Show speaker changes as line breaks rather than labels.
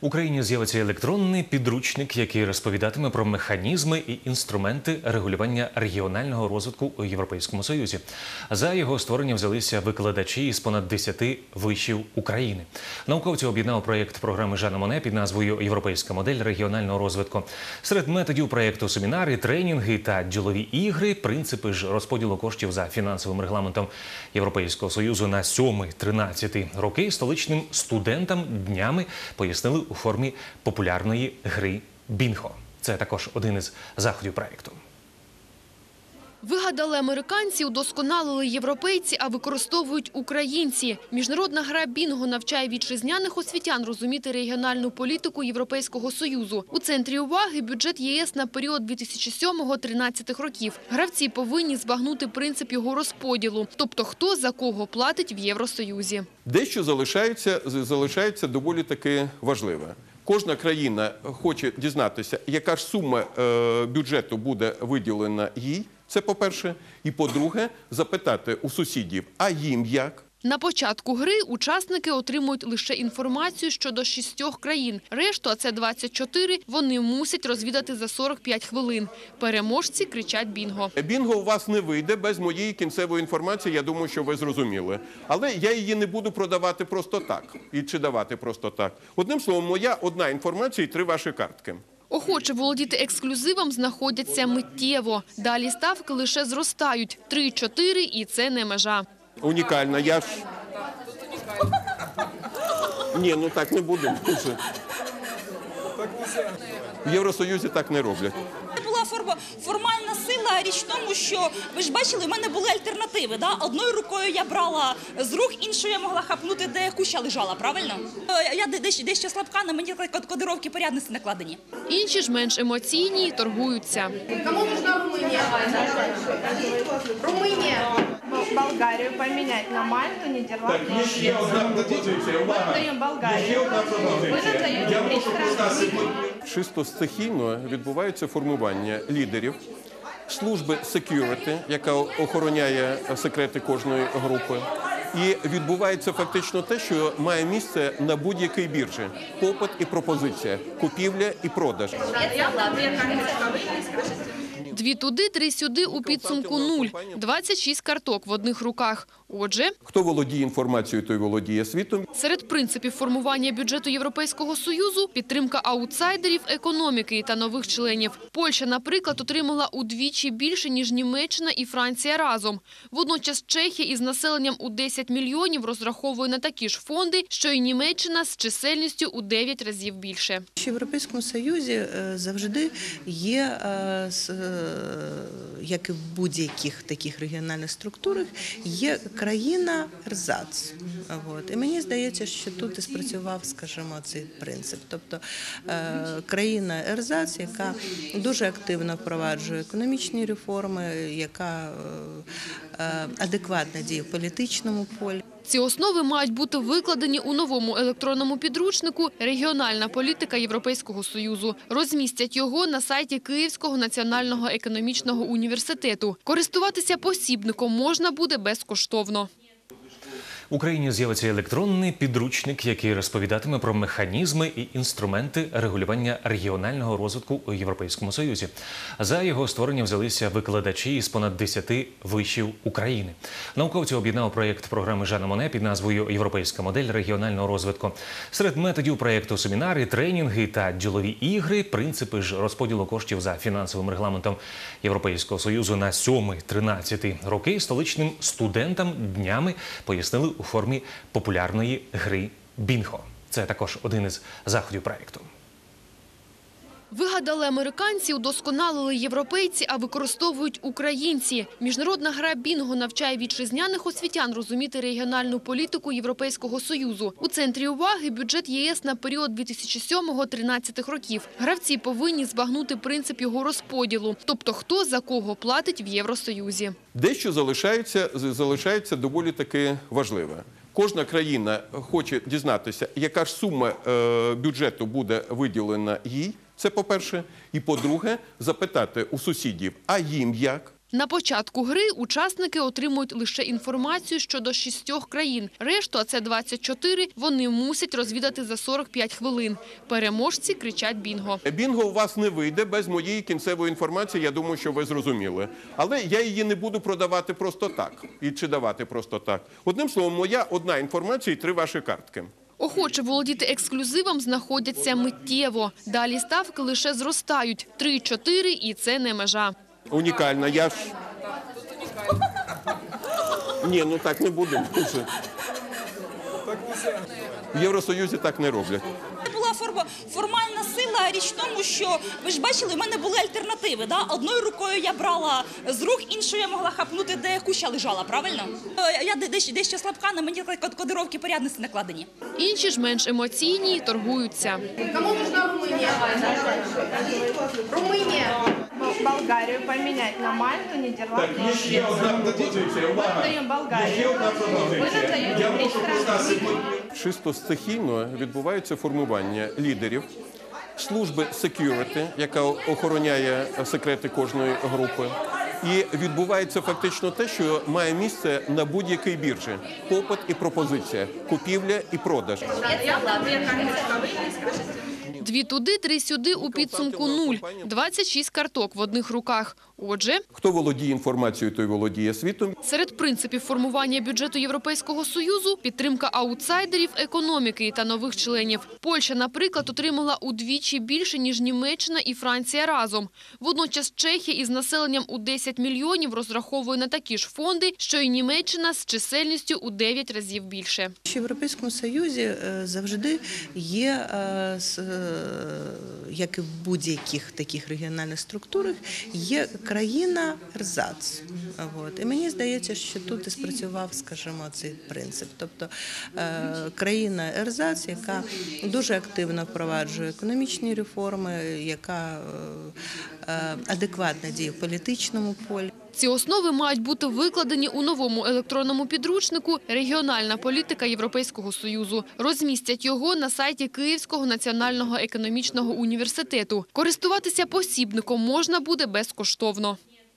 Україні з'явиться електронний підручник, який розповідатиме про механізми і інструменти регулювання регіонального розвитку у Європейському Союзі. За його створення взялися викладачі із понад 10 вишів України. Науковці об'єднав проєкт програми Жана Моне під назвою Європейська модель регіонального розвитку. Серед методів проєкту семінари, тренінги та ділові ігри, принципи ж розподілу коштів за фінансовим регламентом Європейського союзу на 7-13 роки столичним студентам днями пояснили у формі популярної гри Бінго. Це також один із заходів проєкту.
Вигадали американці, удосконалили європейці, а використовують українці. Міжнародна гра «Бінго» навчає вітчизняних освітян розуміти регіональну політику Європейського Союзу. У центрі уваги бюджет ЄС на період 2007-2013 років. Гравці повинні збагнути принцип його розподілу, тобто хто за кого платить в Євросоюзі.
Дещо залишається, залишається доволі таки важливе. Кожна країна хоче дізнатися, яка ж сума е, бюджету буде виділена їй. Це по-перше. І по-друге, запитати у сусідів, а їм як?
На початку гри учасники отримують лише інформацію щодо шістьох країн. Решту, а це 24, вони мусять розвідати за 45 хвилин. Переможці кричать «Бінго».
Бінго у вас не вийде без моєї кінцевої інформації. Я думаю, що ви зрозуміли. Але я її не буду продавати просто так і чи давати просто так. Одним словом, моя одна інформація і три ваші картки.
Охоче володіти ексклюзивом знаходяться миттєво. Далі ставки лише зростають. 3-4 і це не межа.
Унікальна. Я ж. Ні, ну так не буду. В Євросоюзі так не роблять
Це була форма, формальна сила. Річ в тому, що ви ж бачили, в мене були альтернативи. Да? Одною рукою я брала з рук, іншою я могла хапнути, де куща лежала, правильно? Е, Я де- дещо, дещо слабка, на мені код- кодировки порядності накладені.
Інші ж менш емоційні і торгуються.
Кому нужна Румыния? Румыния. Болгарию поменять на Мальту, Нидерланды. и Швецию. Мы даем Болгарию. Вы нам даете три страны.
Чисто стихійно відбувається формування лідерів, служби security, яка охороняє секрети кожної групи. І відбувається фактично те, що має місце на будь-якій біржі: попит і пропозиція, купівля і продаж.
Дві туди, три сюди, у підсумку нуль. 26 карток в одних руках. Отже,
Хто володіє інформацією, той володіє світом.
Серед принципів формування бюджету Європейського Союзу – підтримка аутсайдерів економіки та нових членів. Польща, наприклад, отримала удвічі більше, ніж Німеччина і Франція разом. Водночас Чехія із населенням у 10 мільйонів розраховує на такі ж фонди, що і Німеччина з чисельністю у 9 разів більше.
В Європейському Союзі е, завжди є, е, с- е, як і в будь-яких таких регіональних структурах, є країна ерзац. От. І мені здається, що тут і спрацював, скажімо, цей принцип. Тобто е, країна ерзац, яка дуже активно впроваджує економічні реформи, яка е, е, адекватно діє в політичному полі.
Ці основи мають бути викладені у новому електронному підручнику «Регіональна політика Європейського Союзу». Розмістять його на сайті Київського національного економічного університету. Користуватися посібником можна буде безкоштовно.
В Україні з'явиться електронний підручник, який розповідатиме про механізми і інструменти регулювання регіонального розвитку у Європейському Союзі. За його створення взялися викладачі із понад 10 вишів України. Науковці об'єднав проєкт програми Жана Моне під назвою Європейська модель регіонального розвитку. Серед методів проєкту семінари, тренінги та ділові ігри, принципи ж розподілу коштів за фінансовим регламентом Європейського союзу на 7-13 роки столичним студентам днями пояснили у формі популярної гри Бінго. Це також один із заходів проєкту.
Вигадали американці, удосконалили європейці, а використовують українці. Міжнародна гра «Бінго» навчає вітчизняних освітян розуміти регіональну політику Європейського Союзу. У центрі уваги бюджет ЄС на період 2007-2013 років. Гравці повинні збагнути принцип його розподілу, тобто хто за кого платить в Євросоюзі.
Дещо залишається, залишається доволі таки важливе. Кожна країна хоче дізнатися, яка ж сума е, бюджету буде виділена їй. Це по-перше. І по-друге, запитати у сусідів, а їм як?
На початку гри учасники отримують лише інформацію щодо шістьох країн. Решту, а це 24, вони мусять розвідати за 45 хвилин. Переможці кричать «Бінго».
Бінго у вас не вийде без моєї кінцевої інформації. Я думаю, що ви зрозуміли. Але я її не буду продавати просто так і чи давати просто так. Одним словом, моя одна інформація і три ваші картки.
Охоче володіти ексклюзивом знаходяться миттєво. Далі ставки лише зростають. 3-4 і це не межа.
Унікальна. Я ж ні, ну так не буде. В Євросоюзі так не роблять
Це була форма, формальна сила. Річ в тому, що ви ж бачили, в мене були альтернативи. Да? Одною рукою я брала з рук, іншою я могла хапнути, де куща лежала, правильно? Е, Я де- дещо, дещо слабка, на мені код- кодировки порядності накладені.
Інші ж менш емоційні і торгуються.
Кому нужна Румыния? Румыния. Б- Болгарию поменять на Мальту, Нидерланды.
ще одна пропозиція.
Мы отдаем Болгарию. Вы нам даете три страны.
Чисто стихійно відбувається формування лідерів служби security, яка охороняє секрети кожної групи. І відбувається фактично те, що має місце на будь-якій біржі: попит і пропозиція, купівля і продаж.
Дві туди, три сюди, у підсумку нуль. 26 карток в одних руках. Отже,
Хто володіє інформацією, той володіє світом.
серед принципів формування бюджету Європейського Союзу – підтримка аутсайдерів економіки та нових членів. Польща, наприклад, отримала удвічі більше, ніж Німеччина і Франція разом. Водночас Чехія із населенням у 10 мільйонів розраховує на такі ж фонди, що і Німеччина з чисельністю у 9 разів більше.
В Європейському Союзі е, завжди є, с- е, як і в будь-яких таких регіональних структурах, є країна ерзац. От. І мені здається, що тут і спрацював, скажімо, цей принцип. Тобто е, країна ерзац, яка дуже активно впроваджує економічні реформи, яка е, е, адекватно діє в політичному полі.
Ці основи мають бути викладені у новому електронному підручнику «Регіональна політика Європейського Союзу». Розмістять його на сайті Київського національного економічного університету. Користуватися посібником можна буде безкоштовно.